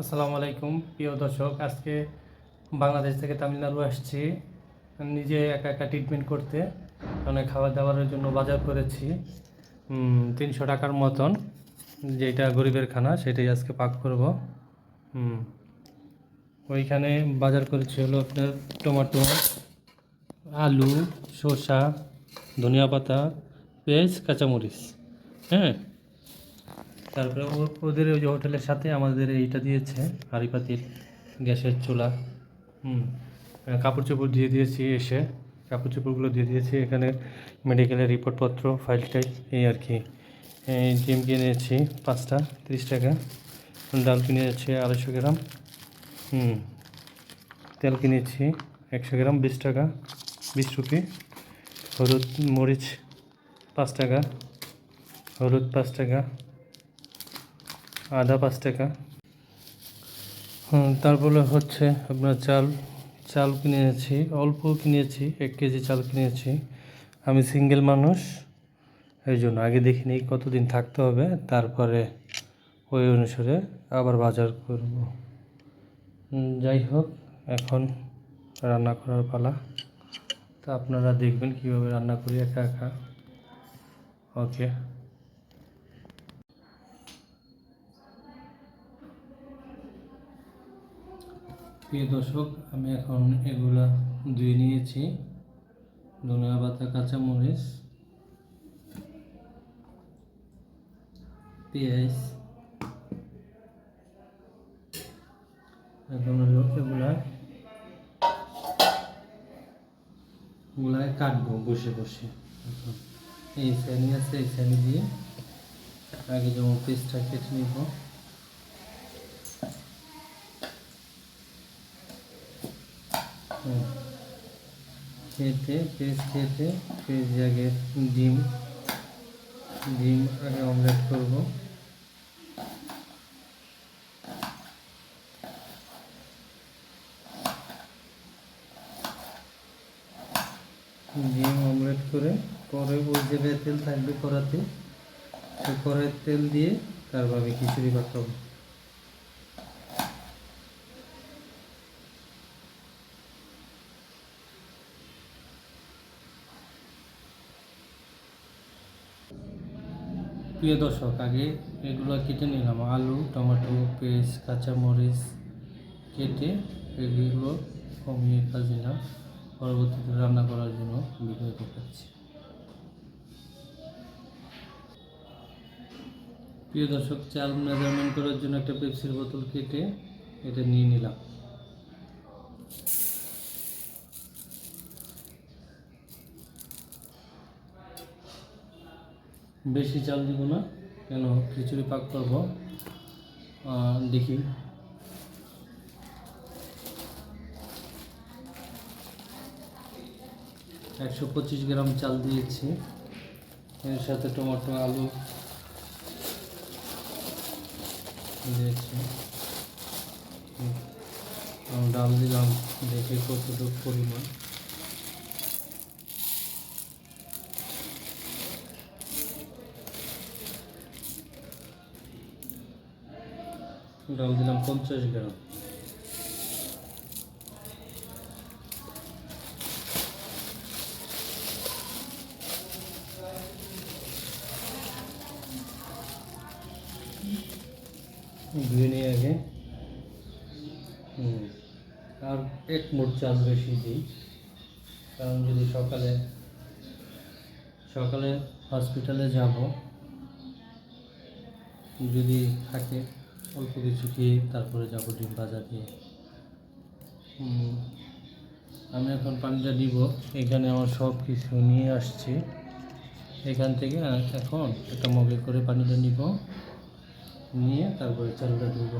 আসসালামু আলাইকুম, প্রিয় দর্শক। আজকে বাংলাদেশ থেকে তামিলনাড়ু আসছি। নিজে একা একা ট্রিটমেন্ট করতে মানে খাবার দাবারের জন্য বাজার করেছি। তিনশো টাকার মতন, যেটা গরিবের খানা, সেটাই আজকে পাক করব। ওইখানে বাজার করেছি হলো আপনার টমেটো, আলু, শসা, ধনিয়া পাতা, পেঁয়াজ, কাঁচামরিচ। হ্যাঁ? তারপরে ওদের ওই যে হোটেলের সাথে আমাদের এইটা দিয়েছে হাঁড়ি পাতিল গ্যাসের চুলা। হুম কাপড় চোপড় দিয়ে দিয়েছি এসে। কাপড় চোপড়গুলো দিয়ে দিয়েছি, এখানে মেডিকেলের রিপোর্টপত্র ফাইলটাই এই আর কি। ডিম কিনেছি পাঁচটা, তিরিশ টাকা। ডাল কিনেছি আড়াইশো গ্রাম। হুম, তেল কিনেছি, একশো গ্রাম, বিশ টাকা, বিশ রুপি। হলুদ মরিচ, পাঁচ টাকা। হলুদ পাঁচ টাকা। আদা পাঁচ টাকা। তারপরে হচ্ছে আপনার চাল চাল কিনেছি, অল্প কিনেছি, এক কেজি চাল কিনেছি। আমি সিঙ্গেল মানুষ, এই জন্য আগে দেখিনি কতদিন থাকতে হবে, তারপরে ওই অনুসারে আবার বাজার করব। যাই হোক, এখন রান্না করার পালা। তা আপনারা দেখবেন কীভাবে রান্না করি, একা একা। ওকে। প্রিয় দর্শক, আমি এখন এগুলা ধুয়ে নিয়েছি। ধনিয়া পাতা কাঁচামরিচ, পেঁয়াজ, এখন হলো এগুলা এগুলাকে কাটবো বসে বসে। এই শ্রেণি আছে, এই শ্রেণি দিয়ে আগে যেমন পেস্টটা কেটে নিব। খেতে, পেঁয়াজ খেতে, পেঁয়াজ আগে ডিম ডিম আগে অমলেট করব। ডিম অমলেট করে, পরে ওই জায়গায় তেল থাকবে কড়াতে কড়াইয়ের তেল দিয়ে তারপর আমি খিচুড়ি পাকাবো প্রিয় দর্শক, আগে এগুলো কেটে নিলাম। আলু, টমেটো, পেঁয়াজ, কাঁচামরিচ কেটে এগুলো কমিয়ে কাজ না। পরবর্তীতে রান্না করার জন্য ভিডিও দেখাচ্ছি প্রিয় দর্শক চাল মেজারমেন্ট করার জন্য একটা পেপসির বোতল কেটে এটা নিয়ে নিলাম। বেশি চাল দিব না, কেন খিচুড়ি পাক করব। দেখি। একশো পঁচিশ গ্রাম চাল দিয়েছি। এর সাথে টমেটো, আলু দিয়েছি। ডাল দিলাম, দেখে কতটুকু পরিমাণ। ডাল দিলাম পঞ্চাশ গ্রাম ধুয়ে নিয়ে আগে। আর এক মুঠ চাল বেশি দিই কারণ যদি সকালে সকালে হসপিটালে যাব, যদি থাকে অল্প কিছু খেয়ে তারপরে যাব ডিম ভাজা দিয়ে আমি এখন পানিটা দিব এখানে আমার সব কিছু নিয়ে আসছি। এখান থেকে এখন একটা মগে করে পানিটা নিব। নিয়ে তারপরে চালটা দিব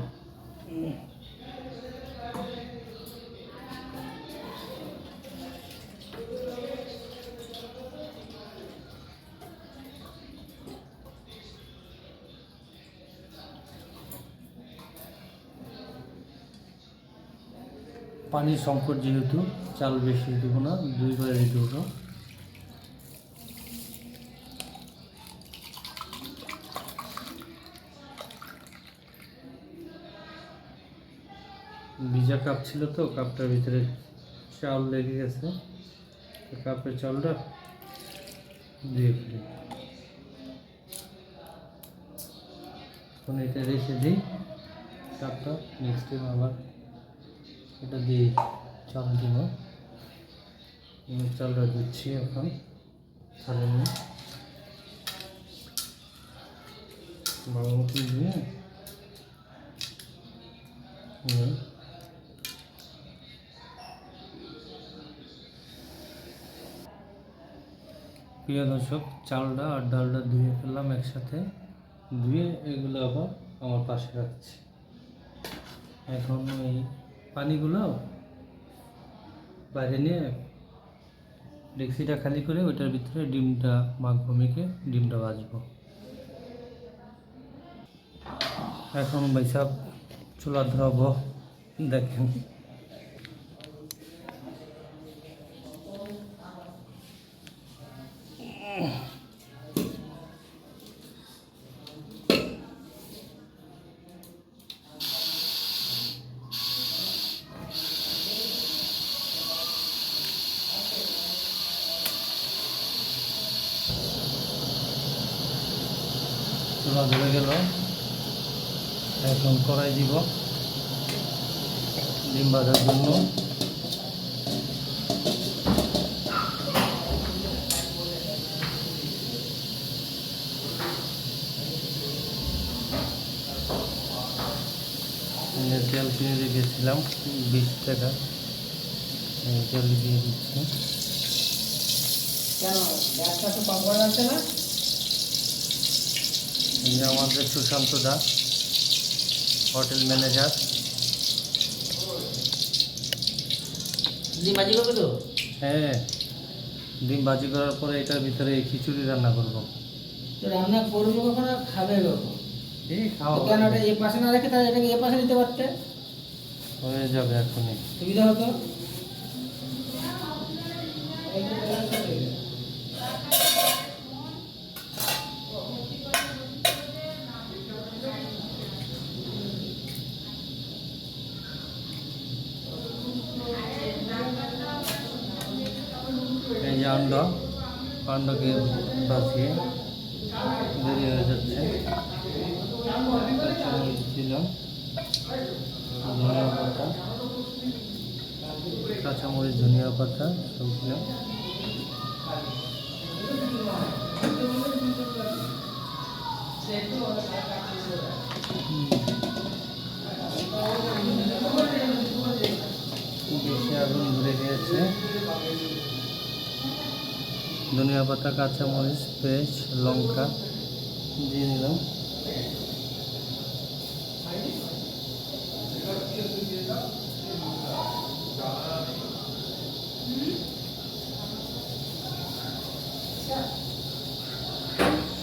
পানির সংকট যেহেতু, চাল বেশি দেবো না, দুইবারে দেবো ভিজা কাপ ছিল তো, কাপটার ভিতরে চাল লেগে গেছে। কাপের চালটা দিয়ে ফেলি। এখন এটা রেখে দিই, কাপটা নেক্সট টাইম আবার এটা দিয়ে চাল দিব। চালটা দিচ্ছি এখন। নিয়ে ভালো মতন দিয়ে। প্রিয় দর্শক, চালটা আর ডালটা ধুয়ে ফেললাম একসাথে। ধুয়ে এগুলো আবার আমার পাশে রাখছি। এখন ওই পানিগুলো বাইরে নিয়ে ডেক্সিটা খালি করে ওইটার ভিতরে ডিমটা মাখবো মেখে ডিমটা ভাজবো। এখন বৈশাখ চুলা ধরাবো দেখেন। ধরে গেল। এখন কড়াই দিব ডিম ভাজার জন্য। তেল কিনে রেখেছিলাম, বিশ টাকা। তেল দিয়ে দিচ্ছি। কেন? গ্যাসটা তো করা যাচ্ছে না? যে আমাদের সুশান্ত দাস হোটেল ম্যানেজার। ডিম ভাজি করবে তো? হ্যাঁ ডিম ভাজি করার পরে এটার ভিতরে খিচুড়ি রান্না করব। তো রান্না করবে কখন খাবে কখন? এই খাওয়া কেন ওটা এ পাশে না রেখে তাহলে এটাকে এ পাশে নিতে পারতে। হয়ে যাবে এখনই। সুবিধা হতো? যে আন্ড বাঁচিয়ে দেরি হয়ে যাচ্ছে দিলাম ধনিয়া পাতা, কাঁচামরিচ, ধনিয়া পাতা সব দিলাম বেশি ধনিয়া পাতা কাঁচামরিচ পেঁয়াজ লঙ্কা, দিয়ে দিলাম।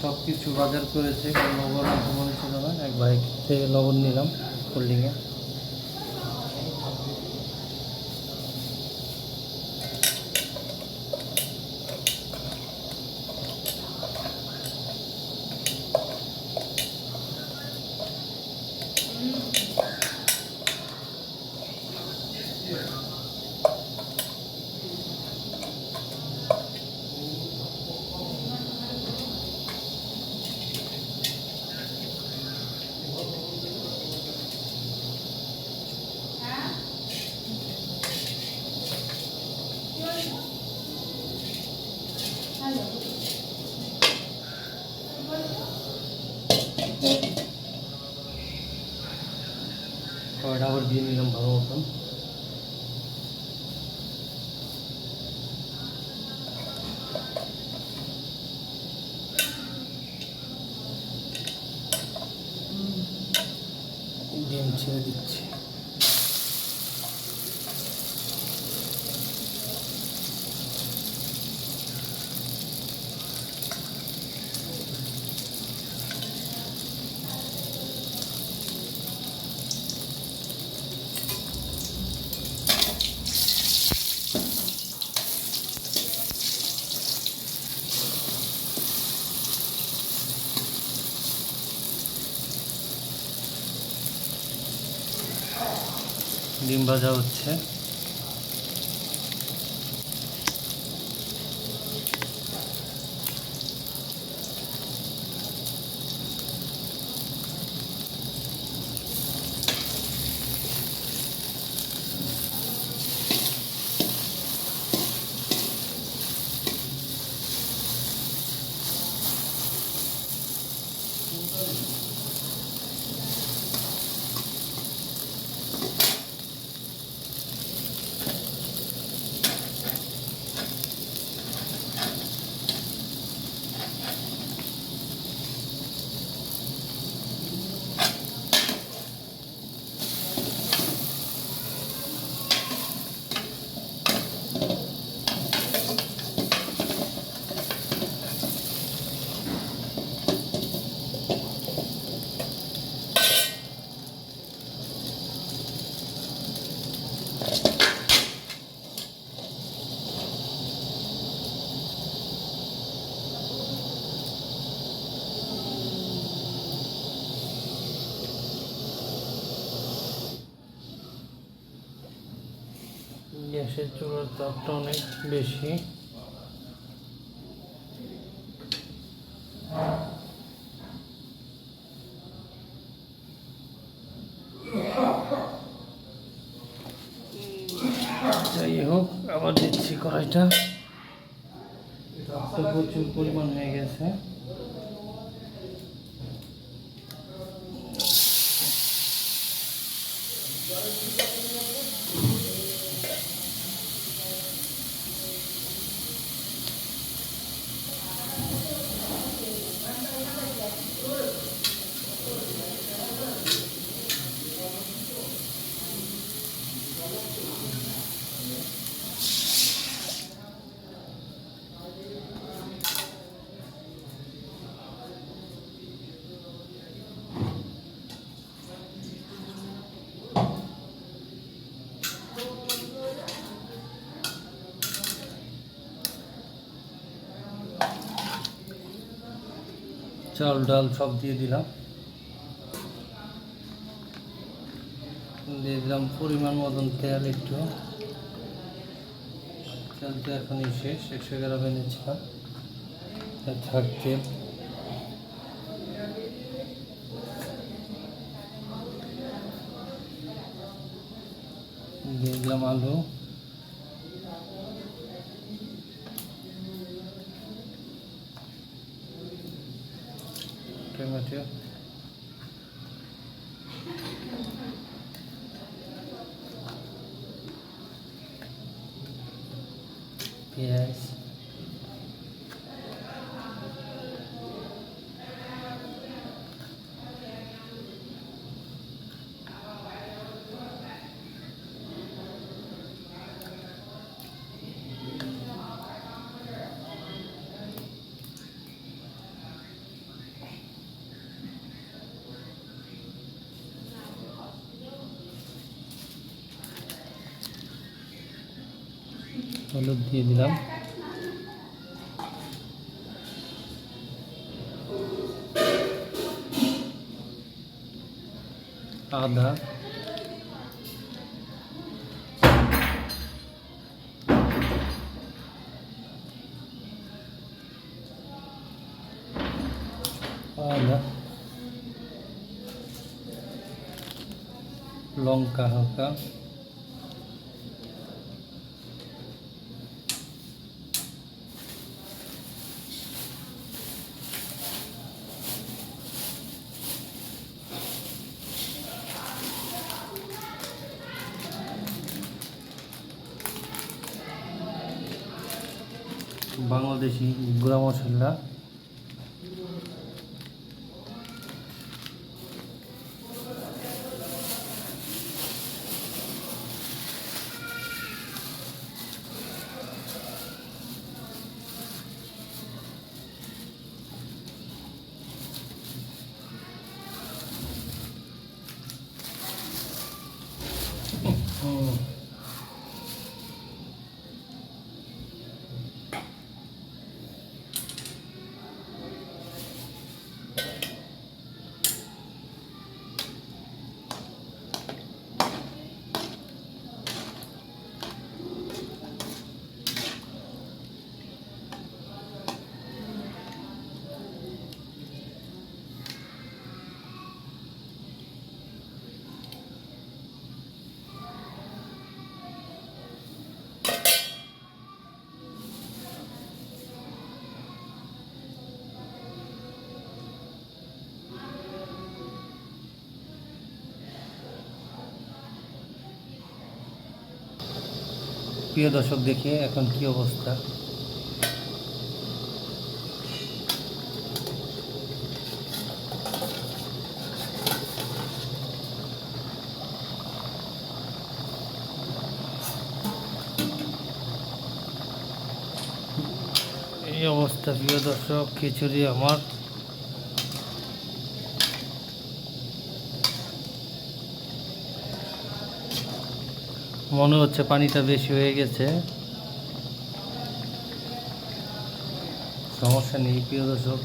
সব কিছু বাজার করেছে লবণ মনে ছিল না এক ভাই থেকে লবণ নিলাম কোল্ডিংয়ে কয়টা ডিম ভাজা হচ্ছে। গ্যাসের চুলার তাপটা অনেক বেশি যাই হোক আবার দিচ্ছি কড়াইটা তো প্রচুর পরিমাণ হয়ে গেছে চাল, ডাল সব দিয়ে দিলাম। দিয়ে দিলাম পরিমাণ মতন তেল একটু। তেল তো এখনই শেষ, একশো গ্রাম এনেছিলাম। থাক তেল দিয়ে দিলাম আলু টমেটো পেঁয়াজ হলুদ দিয়ে দিলাম আদা আদা লঙ্কা হালকা গুঁড়া মশলা। প্রিয় দর্শক দেখি এখন কি অবস্থা? এই অবস্থা প্রিয় দর্শক খিচুড়ি আমার। মনে হচ্ছে পানিটা বেশি হয়ে গেছে। সমস্যা নেই প্রিয় দর্শক।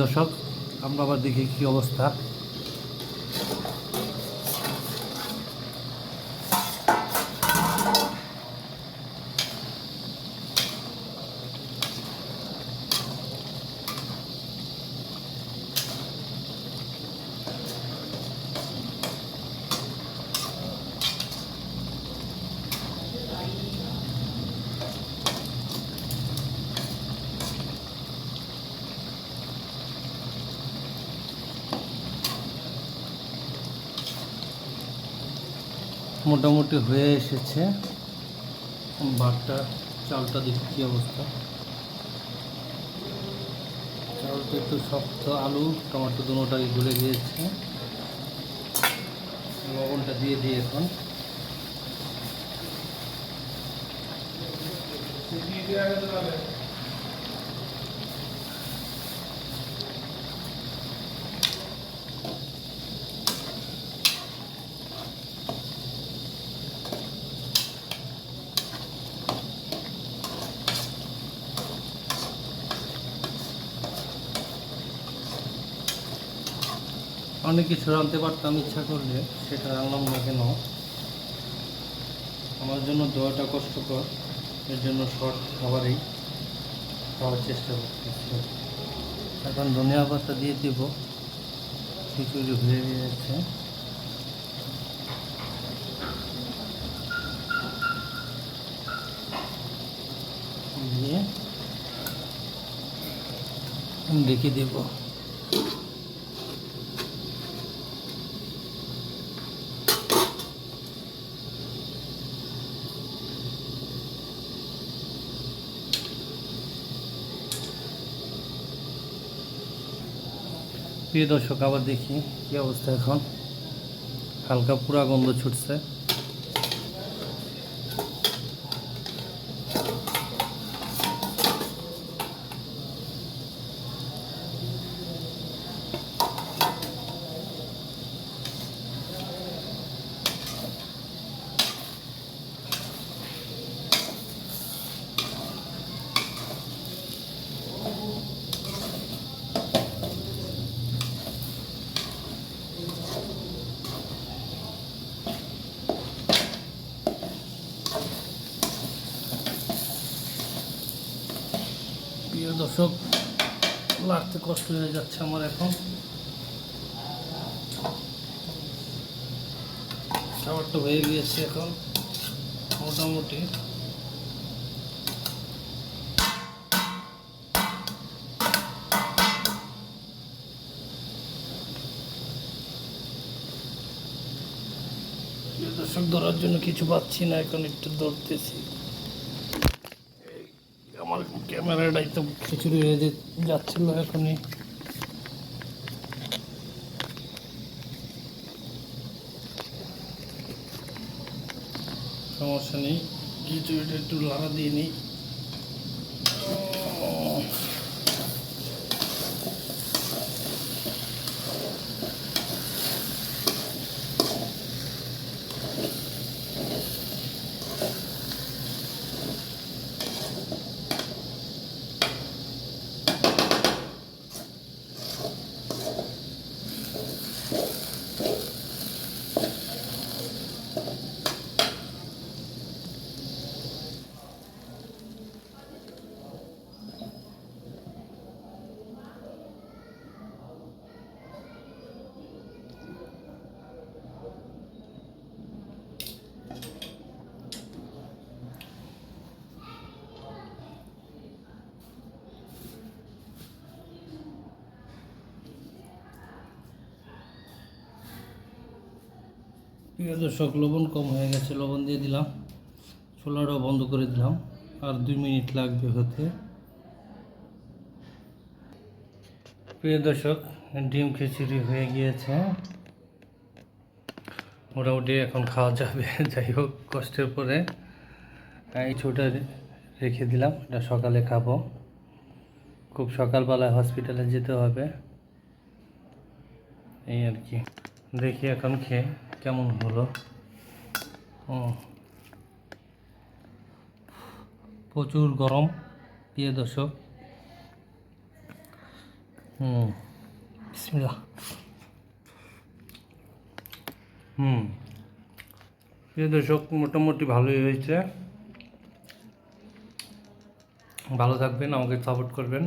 দর্শক আমরা আবার দেখি কি অবস্থা। মোটামুটি হয়ে এসেছে। ভাতটা চালটা দেখি কী অবস্থা। চালটা একটু শক্ত, আলু, টমেটো দুটোটাই গলে গিয়েছে। লবণটা দিয়ে দিই এখন। অনেক কিছু রাঁধতে পারতাম ইচ্ছা করলে, সেটা রান্নাম না কেন? আমার জন্য দেওয়াটা কষ্টকর, এর জন্য শর্ট খাবারেই খাওয়ার চেষ্টা করতেছি। এখন ধনিয়া পাতা দিয়ে দিব, খিচুড়ি হয়ে গিয়েছে দিয়ে দেবো। প্রিয় দর্শক আবার দেখি কী অবস্থা এখন। হালকা পুরা গন্ধ ছুটছে প্রিয় দর্শক লাগতে কষ্ট হয়ে যাচ্ছে আমার এখন। খাবারটা হয়ে গিয়েছে এখন, মোটামুটি। দর্শক, ধরার জন্য কিছু পাচ্ছি না, এখন একটু আমার ক্যামেরাটাই তো খিচুড়ি হয়ে যাচ্ছিল এখনই। সমস্যা নেই। খিচুড়িটা একটু লাড়া দিয়ে নিই। প্রিয় দর্শক, লবণ কম হয়ে গেছে, লবণ দিয়ে দিলাম। ছোলাটাও বন্ধ করে দিলাম, আর দুই মিনিট লাগবে হতে। প্রিয় দর্শক, ডিম খিচুড়ি হয়ে গিয়েছে। মোটামুটি এখন খাওয়া যাবে, যাই হোক, কষ্টের পরে। এই ছোটা রেখে দিলাম, এটা সকালে খাব। খুব সকালবেলায় হসপিটালে যেতে হবে। এই আর কি, দেখি এখন খেয়ে। কেমন হলো? ও। প্রচুর গরম, প্রিয় দর্শক। হুম হুম, প্রিয় দর্শক, মোটামুটি ভালোই হয়েছে। ভালো থাকবেন, আমাকে সাপোর্ট করবেন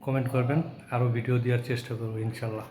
কমেন্ট করবেন আরও ভিডিও দেওয়ার চেষ্টা করব, ইনশাল্লাহ।